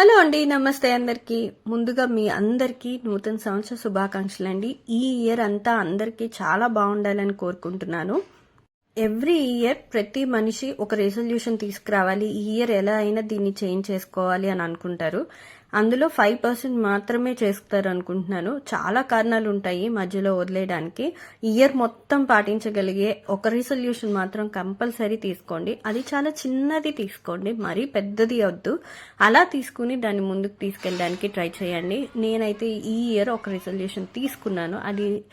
Hello అండి నమస్తే అందరికీ. ముందుగా మీ అందరికీ నూతన సంవత్సర శుభాకాంక్షలు అండి ఈ ఇయర్ అంతా అందరికీ చాలా బాగుండాలని కోరుకుంటున్నాను. ఎవ్రీ ఇయర్ ప్రతి మనిషి ఒక రెజల్యూషన్ తీసుకురావాలి. ఈ ఇయర్ ఎలా అయినా దీన్ని చేంజ్ చేసుకోవాలి అని అనుకుంటారు. అందులో ఫైవ్ పర్సెంట్ మాత్రమే చేస్తారు అనుకుంటున్నాను చాలా కారణాలు ఉంటాయి మధ్యలో వదిలేయడానికి. ఇయర్ మొత్తం పాటించగలిగే ఒక రిజల్యూషన్ మాత్రం కంపల్సరీ తీసుకోండి. అది చాలా చిన్నది తీసుకోండి మరీ పెద్దది వద్దు. అలా తీసుకుని దాన్ని ముందుకు తీసుకెళ్ళడానికి ట్రై చేయండి. నేనైతే ఈ ఇయర్ ఒక రిజల్యూషన్ తీసుకున్నాను. అది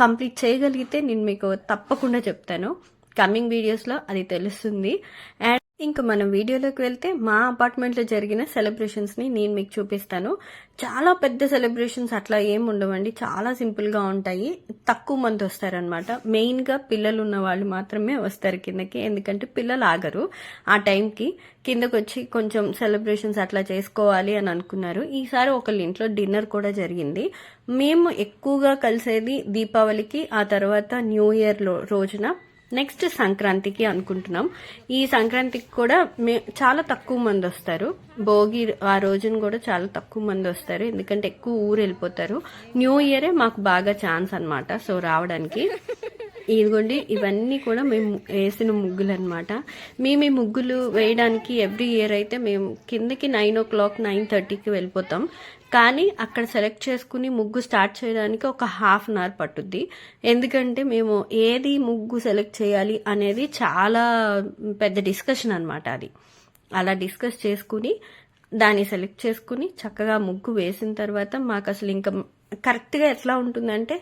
కంప్లీట్ చేయగలిగితే నేను మీకు తప్పకుండా చెప్తాను. కమింగ్ వీడియోస్లో అది తెలుస్తుంది. అండ్ ఇంకా మనం వీడియోలోకి వెళ్తే మా అపార్ట్మెంట్లో జరిగిన సెలబ్రేషన్స్ని నేను మీకు చూపిస్తాను. చాలా పెద్ద సెలబ్రేషన్స్ అట్లా ఏం ఉండవండి. చాలా సింపుల్గా ఉంటాయి. తక్కువ మంది వస్తారనమాట మెయిన్గా పిల్లలు ఉన్న వాళ్ళు మాత్రమే వస్తారు కిందకి. ఎందుకంటే పిల్లలు ఆగరు. ఆ టైంకి కిందకు వచ్చి కొంచెం సెలబ్రేషన్స్ అట్లా చేసుకోవాలి అని అనుకున్నారు. ఈసారి ఒకళ్ళ ఇంట్లో డిన్నర్ కూడా జరిగింది. మేము ఎక్కువగా కలిసేది దీపావళికి ఆ తర్వాత న్యూ ఇయర్లో రోజున నెక్స్ట్ సంక్రాంతికి అనుకుంటున్నాం. ఈ సంక్రాంతికి కూడా మే చాలా తక్కువ మంది వస్తారు. భోగి ఆ రోజున కూడా చాలా తక్కువ మంది వస్తారు. ఎందుకంటే ఎక్కువ ఊరు వెళ్ళిపోతారు. న్యూ ఇయరే మాకు బాగా ఛాన్స్ అనమాట సో రావడానికి. ఇదిగోండి ఇవన్నీ కూడా మేము వేసిన ముగ్గులు అనమాట మేము ఈ ముగ్గులు వేయడానికి ఎవ్రీ ఇయర్ అయితే మేము కిందకి నైన్ ఓ క్లాక్ నైన్ థర్టీకి వెళ్ళిపోతాం. కానీ అక్కడ సెలెక్ట్ చేసుకుని ముగ్గు స్టార్ట్ చేయడానికి ఒక హాఫ్ అన్ అవర్ పట్టుద్ది. ఎందుకంటే మేము ఏది ముగ్గు సెలెక్ట్ చేయాలి అనేది చాలా పెద్ద డిస్కషన్ అనమాట అది. అలా డిస్కస్ చేసుకుని దాన్ని సెలెక్ట్ చేసుకుని చక్కగా ముగ్గు వేసిన తర్వాత మాకు అసలు ఇంకా కరెక్ట్గా ఎట్లా ఉంటుందంటే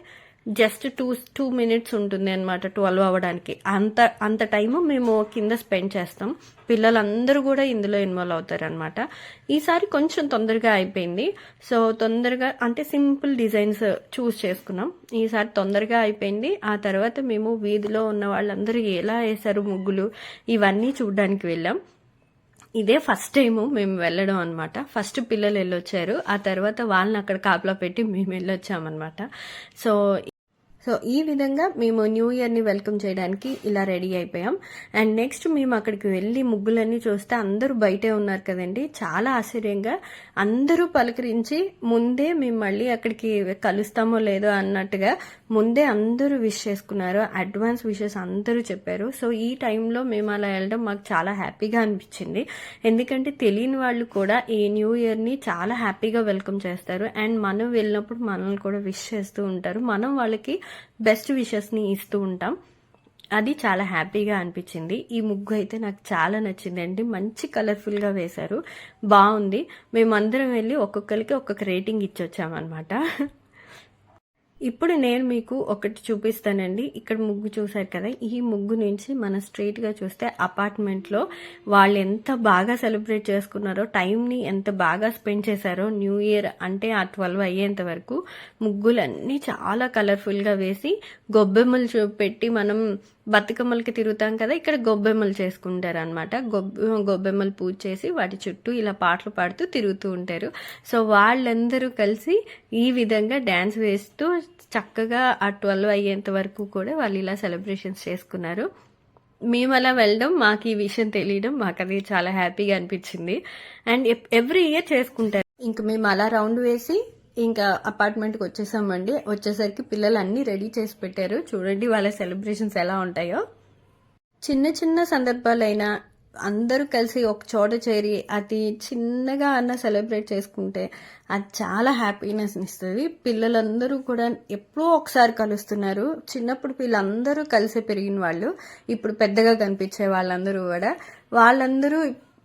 జస్ట్ టూ టూ మినిట్స్ ఉంటుంది అనమాట ట్వెల్వ్ అవ్వడానికి. అంత అంత టైము మేము కింద స్పెండ్ చేస్తాం. పిల్లలందరూ కూడా ఇందులో ఇన్వాల్వ్ అవుతారనమాట ఈసారి కొంచెం తొందరగా అయిపోయింది. సో తొందరగా అంటే సింపుల్ డిజైన్స్ చూస్ చేసుకున్నాం. ఈసారి తొందరగా అయిపోయింది. ఆ తర్వాత మేము వీధిలో ఉన్న వాళ్ళందరూ ఎలా వేశారు ముగ్గులు ఇవన్నీ చూడడానికి వెళ్ళాం. ఇదే ఫస్ట్ టైము మేము వెళ్ళడం అనమాట ఫస్ట్ పిల్లలు వెళ్ళొచ్చారు. ఆ తర్వాత వాళ్ళని అక్కడ కాపలా పెట్టి మేము వెళ్ళొచ్చామన్నమాట. సో సో ఈ విధంగా మేము న్యూ ఇయర్ని వెల్కమ్ చేయడానికి ఇలా రెడీ అయిపోయాం. అండ్ నెక్స్ట్ మేము అక్కడికి వెళ్ళి ముగ్గులన్నీ చూస్తే అందరూ బయటే ఉన్నారు కదండి. చాలా ఆశ్చర్యంగా అందరూ పలకరించి ముందే మేము మళ్ళీ అక్కడికి కలుస్తామో లేదో అన్నట్టుగా ముందే అందరూ విష్ చేసుకున్నారు. అడ్వాన్స్ విషెస్ అందరూ చెప్పారు. సో ఈ టైంలో మేము అలా వెళ్ళడం మాకు చాలా హ్యాపీగా అనిపించింది. ఎందుకంటే తెలియని వాళ్ళు కూడా ఈ న్యూ ఇయర్ని చాలా హ్యాపీగా వెల్కమ్ చేస్తారు. అండ్ మనం వెళ్ళినప్పుడు మనల్ని కూడా విష్ చేస్తూ ఉంటారు. మనం వాళ్ళకి బెస్ట్ విషెస్ని ఇస్తూ ఉంటాం. అది చాలా హ్యాపీగా అనిపించింది. ఈ ముగ్గు అయితే నాకు చాలా నచ్చిందండి మంచి కలర్ఫుల్గా వేశారు. బాగుంది. మేమందరం వెళ్ళి ఒక్కొక్కరికి ఒక్కొక్క రేటింగ్ ఇచ్చొచ్చామన్నమాట. ఇప్పుడు నేను మీకు ఒకటి చూపిస్తానండి. ఇక్కడ ముగ్గు చూసారు కదా? ఈ ముగ్గు నుంచి మన స్ట్రైట్గా చూస్తే అపార్ట్మెంట్లో వాళ్ళు ఎంత బాగా సెలబ్రేట్ చేసుకున్నారో టైంని ఎంత బాగా స్పెండ్ చేశారో న్యూ ఇయర్ అంటే ఆ ట్వెల్వ్ అయ్యేంత వరకు ముగ్గులన్నీ చాలా కలర్ఫుల్గా వేసి గొబ్బెమ్మలు పెట్టి మనం బతుకమ్మలకి తిరుగుతాం కదా ఇక్కడ గొబ్బెమ్మలు చేసుకుంటారు అనమాట గొబ్బ గొబ్బెమ్మలు పూజ చేసి వాటి చుట్టూ ఇలా పాటలు పాడుతూ తిరుగుతూ ఉంటారు. సో వాళ్ళందరూ కలిసి ఈ విధంగా డ్యాన్స్ వేస్తూ చక్కగా ఆ ట్వెల్వ్ అయ్యేంత వరకు కూడా వాళ్ళు ఇలా సెలబ్రేషన్స్ చేసుకున్నారు. మేము అలా వెళ్ళడం మాకు ఈ విషయం తెలియడం మాకు అది చాలా హ్యాపీగా అనిపించింది. అండ్ ఎవ్రీ ఇయర్ చేసుకుంటారు. ఇంక మేము అలా రౌండ్ వేసి ఇంకా అపార్ట్మెంట్కి వచ్చేసామండి. వచ్చేసరికి పిల్లలు అన్నీ రెడీ చేసి పెట్టారు. చూడండి వాళ్ళ సెలబ్రేషన్స్ ఎలా ఉంటాయో. చిన్న చిన్న సందర్భాలైనా అందరూ కలిసి ఒక చోట చేరి అది చిన్నగా అన్న సెలబ్రేట్ చేసుకుంటే అది చాలా హ్యాపీనెస్ ఇస్తుంది. పిల్లలందరూ కూడా ఎప్పుడో ఒకసారి కలుస్తున్నారు. చిన్నప్పుడు వీళ్ళందరూ కలిసి పెరిగిన వాళ్ళు ఇప్పుడు పెద్దగా కనిపించే వాళ్ళందరూ కూడా. వాళ్ళందరూ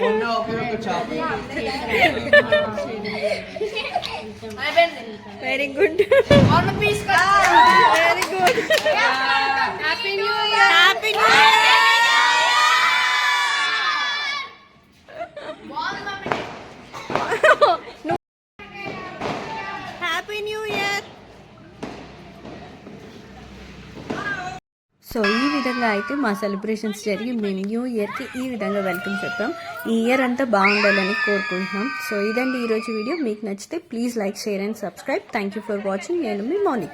Una okay ko Very good. One piece. ఇలా అయితే మా సెలబ్రేషన్స్ జరిగి మేము న్యూ ఇయర్కి ఈ విధంగా వెల్కమ్ చెప్పాం. ఈ ఇయర్ అంతా బాగుండాలని కోరుకుంటున్నాం. సో ఇదండి ఈరోజు వీడియో. మీకు నచ్చితే please like share and subscribe. Thank you for watching. నేను మీ మౌనిక.